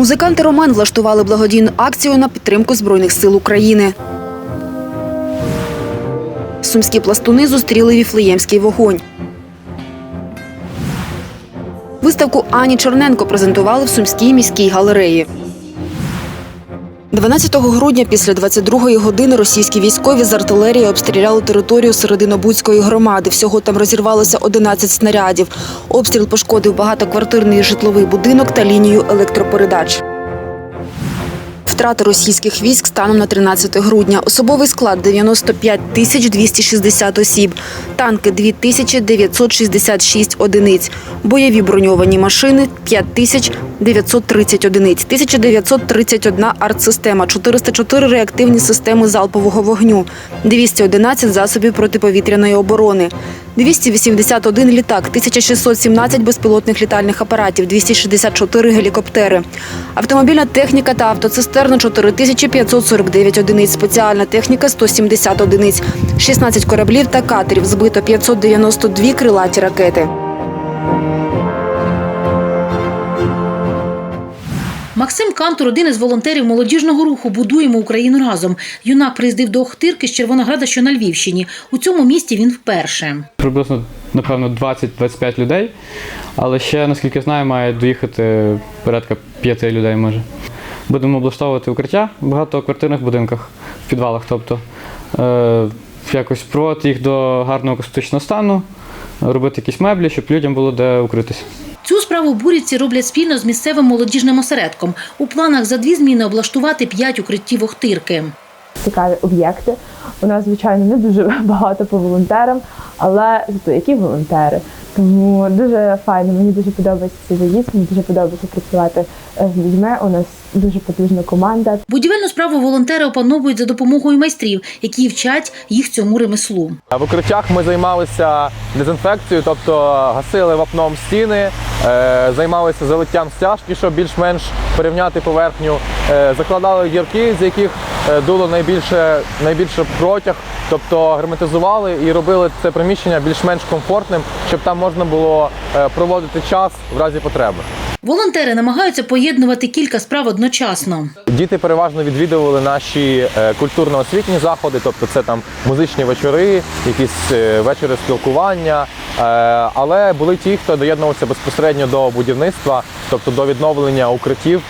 Музиканти Роман влаштували благодійну акцію на підтримку Збройних сил України. Сумські пластуни зустріли віфлеємський вогонь. Виставку Ані Чорненко презентували в Сумській міській галереї. 12 грудня після 22-ї години російські військові з артилерії обстріляли територію Серединобудської громади. Всього там розірвалося 11 снарядів. Обстріл пошкодив багатоквартирний житловий будинок та лінію електропередач. Втрати російських військ станом на 13 грудня. Особовий склад 95 тисяч 260 осіб, танки 2 тисячі 966 одиниць, бойові броньовані машини 5 тисяч 930 одиниць, 1931 артсистема, 404 реактивні системи залпового вогню, 211 засобів протиповітряної оборони, 281 літак, 1617 безпілотних літальних апаратів, 264 гелікоптери, автомобільна техніка та автоцистерна 4549 одиниць, спеціальна техніка 170 одиниць, 16 кораблів та катерів, збито 592 крилаті ракети. Максим Кантур, один із волонтерів молодіжного руху Будуємо Україну разом. Юнак приїздив до Охтирки з Червонограда, що на Львівщині. У цьому місті він вперше. Приблизно, напевно, 20-25 людей, але ще, наскільки знаю, має доїхати порядка 5 людей може. Будемо облаштовувати укриття в багатоквартирних будинках, в підвалах, тобто е, якось проводити їх до гарного косметичного стану, робити якісь меблі, щоб людям було де укритися. Цю справу бурівці роблять спільно з місцевим молодіжним осередком. У планах за дві зміни облаштувати п'ять укриттів Охтирки. цікаві об'єкти. У нас, звичайно, не дуже багато по волонтерам, але зато які волонтери. Тому дуже файно, мені дуже подобається цей заїзд, мені дуже подобається працювати з людьми. У нас дуже потужна команда. Будівельну справу волонтери опановують за допомогою майстрів, які вчать їх цьому ремеслу. В укриттях ми займалися дезінфекцією, тобто гасили вапном стіни, е, займалися залиттям стяжки, щоб більш-менш порівняти поверхню, е, закладали гірки, з яких е, дуло найбільше, найбільше протяг, тобто герметизували і робили це приміщення більш-менш комфортним, щоб там можна було е, проводити час в разі потреби. Волонтери намагаються поєднувати кілька справ одночасно. Діти переважно відвідували наші е, культурно-освітні заходи, тобто це там музичні вечори, якісь е, вечори спілкування. Але були ті, хто доєднувався безпосередньо до будівництва, тобто до відновлення укриттів.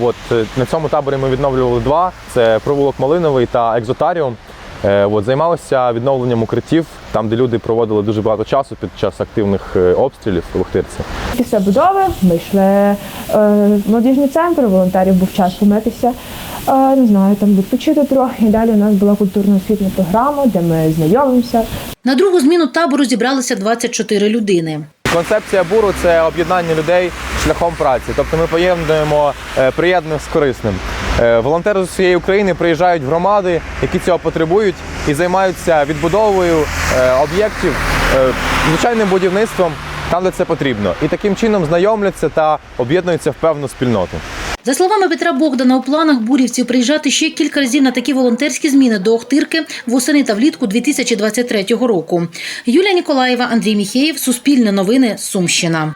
От на цьому таборі ми відновлювали два: це провулок Малиновий та екзотаріум. Е, От, займалися відновленням укриттів, там, де люди проводили дуже багато часу під час активних е, обстрілів в Охтирці. Після будови ми йшли е, в молодіжний центр, волонтерів був час помитися, е, не знаю, там відпочити трохи. І далі у нас була культурно-освітня програма, де ми знайомимося, На другу зміну табору зібралися 24 людини. Концепція буру це об'єднання людей шляхом праці. Тобто ми поєднуємо е, приємне з корисним. Е, Волонтери з усієї України приїжджають в громади, які цього потребують, і займаються відбудовою е, об'єктів, е, звичайним будівництвом там, де це потрібно. І таким чином знайомляться та об'єднуються в певну спільноту. За словами Петра Богдана, у планах бурівців приїжджати ще кілька разів на такі волонтерські зміни до Охтирки восени та влітку 2023 року. Юлія Ніколаєва, Андрій Міхеєв, Суспільне новини, Сумщина.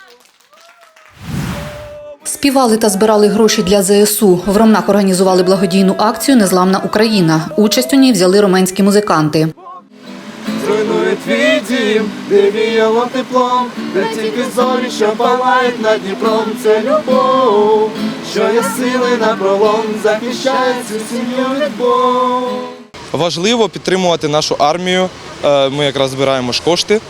Співали та збирали гроші для ЗСУ. В Ромнах організували благодійну акцію Незламна Україна. Участь у ній взяли руменські музиканти. Зруйнує твій дім, де віяло теплом, де тільки зорі, що палають над Дніпром, це любов, що є сили на пролом, захищає цю сім'ю любов. Важливо підтримувати нашу армію. Е, Ми якраз збираємо ж кошти.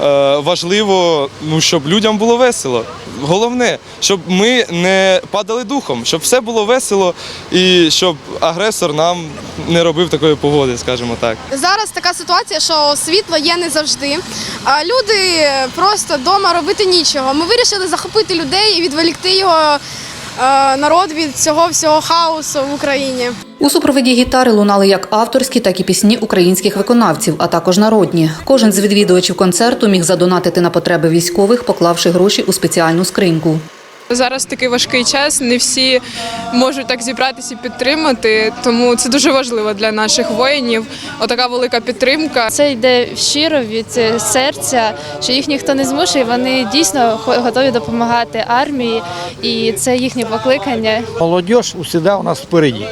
Е, Важливо, ну, щоб людям було весело. Головне, щоб ми не падали духом, щоб все було весело і щоб агресор нам не робив такої погоди, скажімо так. Зараз така ситуація, що світло є не завжди. А люди просто вдома робити нічого. Ми вирішили захопити людей і відволікти його народ від цього всього хаосу в Україні. У супроводі гітари лунали як авторські, так і пісні українських виконавців, а також народні. Кожен з відвідувачів концерту міг задонатити на потреби військових, поклавши гроші у спеціальну скриньку. Зараз такий важкий час, не всі можуть так зібратися і підтримати, тому це дуже важливо для наших воїнів. Отака велика підтримка. Це йде щиро від серця, що їх ніхто не змушує. Вони дійсно готові допомагати армії, і це їхнє покликання. Молодіж усіда у нас впереді.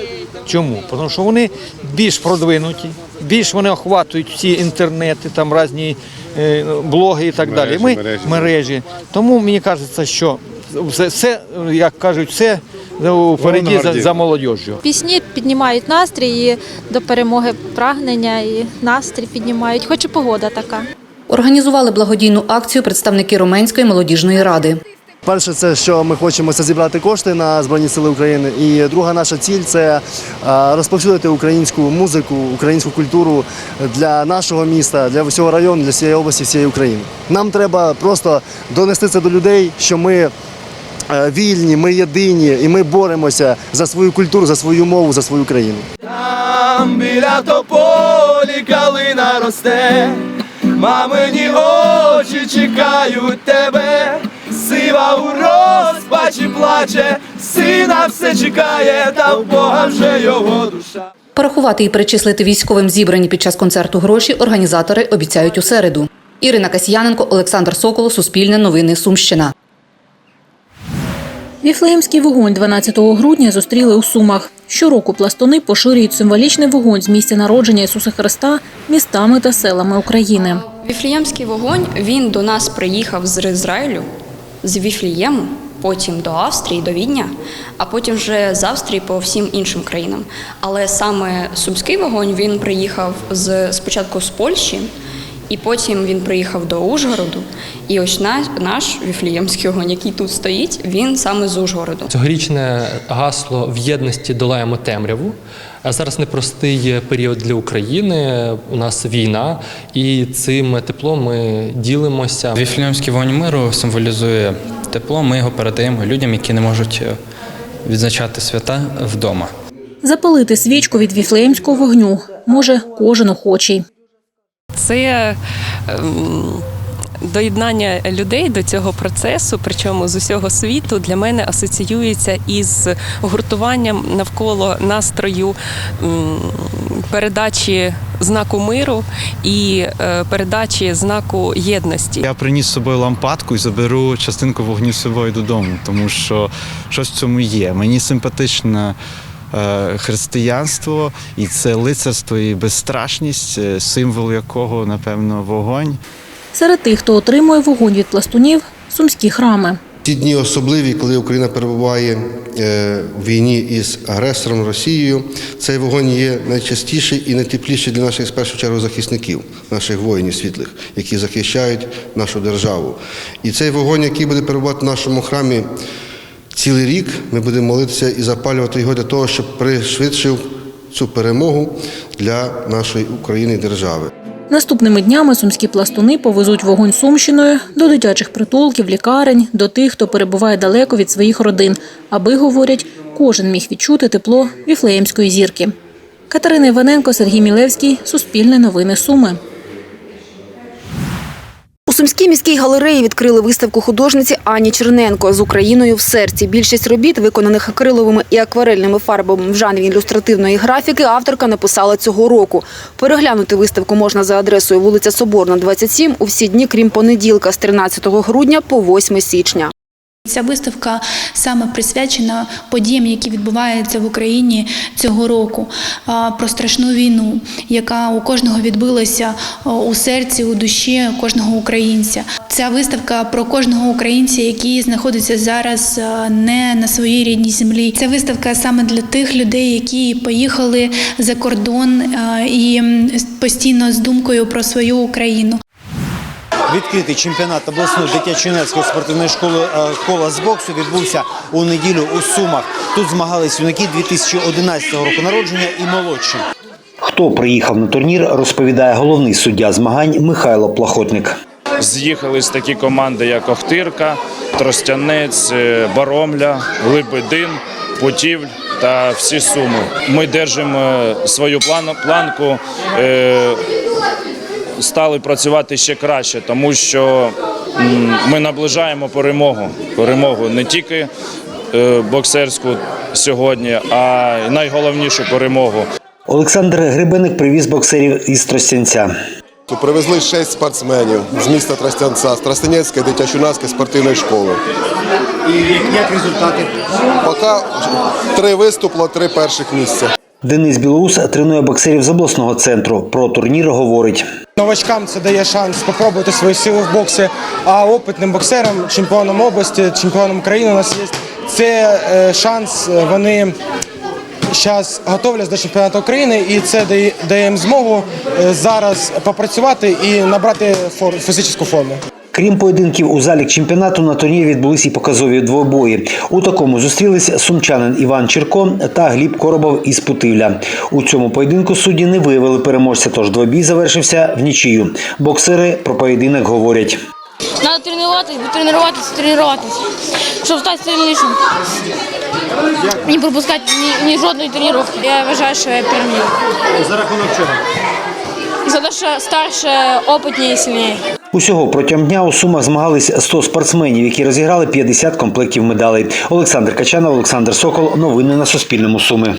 Чому? Тому що вони більш продвинуті, більш вони охватують всі інтернети, там різні е, блоги і так далі. Ми мережі. Тому мені кажеться, що все, все як кажуть, все впереді за, за молодіжю. Пісні піднімають настрій і до перемоги прагнення і настрій піднімають, хоч і погода така. Організували благодійну акцію представники Руменської молодіжної ради. Перше, це що ми хочемо це зібрати кошти на Збройні Сили України. І друга наша ціль це е, розповсюдити українську музику, українську культуру для нашого міста, для всього району, для всієї області, всієї України. Нам треба просто донести це до людей, що ми вільні, ми єдині і ми боремося за свою культуру, за свою мову, за свою країну. Там біля тополі калина росте, мамині очі чекають тебе, сива у розпачі плаче, сина все чекає, та в Бога вже його душа. Порахувати і перечислити військовим зібрані під час концерту гроші організатори обіцяють у середу. Ірина Касьяненко, Олександр Сокол, Суспільне новини, Сумщина. Віфлеємський вогонь 12 грудня зустріли у Сумах. Щороку пластуни поширюють символічний вогонь з місця народження Ісуса Христа містами та селами України. Віфліємський вогонь він до нас приїхав з Ізраїлю, з Віфлієму, потім до Австрії, до Відня, а потім вже з Австрії по всім іншим країнам. Але саме сумський вогонь він приїхав з спочатку з Польщі, і потім він приїхав до Ужгороду. І ось наш, наш віфліємський вогонь, який тут стоїть, він саме з Ужгороду. Цьогорічне гасло в єдності долаємо темряву. А Зараз непростий період для України. У нас війна, і цим теплом ми ділимося. Віфлеємський вогонь миру символізує тепло. Ми його передаємо людям, які не можуть е, відзначати свята вдома. Запалити свічку від віфлеємського вогню може кожен охочий. Це ем, доєднання людей до цього процесу, причому з усього світу, для мене асоціюється із гуртуванням навколо настрою передачі знаку миру і е, передачі знаку єдності. Я приніс з собою лампадку і заберу частинку вогню з собою додому, тому що щось в цьому є. Мені симпатичне е, християнство, і це лицарство і безстрашність, е, символ якого, напевно, вогонь. Серед тих, хто отримує вогонь від пластунів сумські храми. Ті дні особливі, коли Україна перебуває е, в війні із агресором Росією. Цей вогонь є найчастіший і найтепліший для наших в першу чергу захисників, наших воїнів світлих, які захищають нашу державу. І цей вогонь, який буде перебувати в нашому храмі цілий рік, ми будемо молитися і запалювати його для того, щоб пришвидшив цю перемогу для нашої України і держави. Наступними днями сумські пластуни повезуть вогонь Сумщиною до дитячих притулків, лікарень, до тих, хто перебуває далеко від своїх родин, аби, говорять, кожен міг відчути тепло віфлеємської зірки. Катерина Іваненко, Сергій Мілевський, Суспільне новини Суми. Сумській міській галереї відкрили виставку художниці Ані Черненко з Україною в серці. Більшість робіт, виконаних акриловими і акварельними фарбами в жанрі ілюстративної графіки, авторка написала цього року. Переглянути виставку можна за адресою вулиця Соборна, 27 у всі дні, крім понеділка, з 13 грудня по 8 січня. Ця виставка саме присвячена подіям, які відбуваються в Україні цього року, про страшну війну, яка у кожного відбилася у серці, у душі кожного українця. Ця виставка про кожного українця, який знаходиться зараз не на своїй рідній землі. Ця виставка саме для тих людей, які поїхали за кордон і постійно з думкою про свою Україну. Відкритий чемпіонат обласної дитячо-юнацької спортивної школи е, кола з боксу відбувся у неділю у Сумах. Тут змагались юнаки 2011 року народження і молодші. Хто приїхав на турнір, розповідає головний суддя змагань Михайло Плахотник. З'їхались такі команди, як Охтирка, Тростянець, е, Баромля, Лебедин, Путівль та всі суми. Ми держимо е, свою плану- планку. Стали працювати ще краще, тому що ми наближаємо перемогу. Перемогу не тільки е, боксерську сьогодні, а й найголовнішу перемогу. Олександр Грибеник привіз боксерів із Тростянця. Привезли шість спортсменів з міста Тростянця, з Тростянецької дитячо-юнацької спортивної школи. І як результати? Поки три виступло, три перших місця. Денис Білоус тренує боксерів з обласного центру. Про турнір говорить. Новачкам це дає шанс спробувати свої сили в боксі, а опитним боксерам, чемпіонам області, чемпіонам країни у нас є. Це е, шанс, е, вони зараз готовляться до чемпіонату України, і це дає, їм змогу е, зараз попрацювати і набрати фізичну форму. Крім поєдинків у залі чемпіонату, на турнірі відбулись і показові двобої. У такому зустрілись сумчанин Іван Чірко та Гліб Коробов із Путивля. У цьому поєдинку судді не виявили переможця, тож двобій завершився в нічию. Боксери про поєдинок говорять. Треба тренуватись, бо тренуватися, тренуватись, щоб стати сильнішим. Не пропускати ні, ні жодної тренування. Я вважаю, що я переміг. За рахунок чого? За те, старше, опитні і сильні. Усього протягом дня у Сумах змагались 100 спортсменів, які розіграли 50 комплектів медалей. Олександр Качанов, Олександр Сокол. Новини на Суспільному. Суми.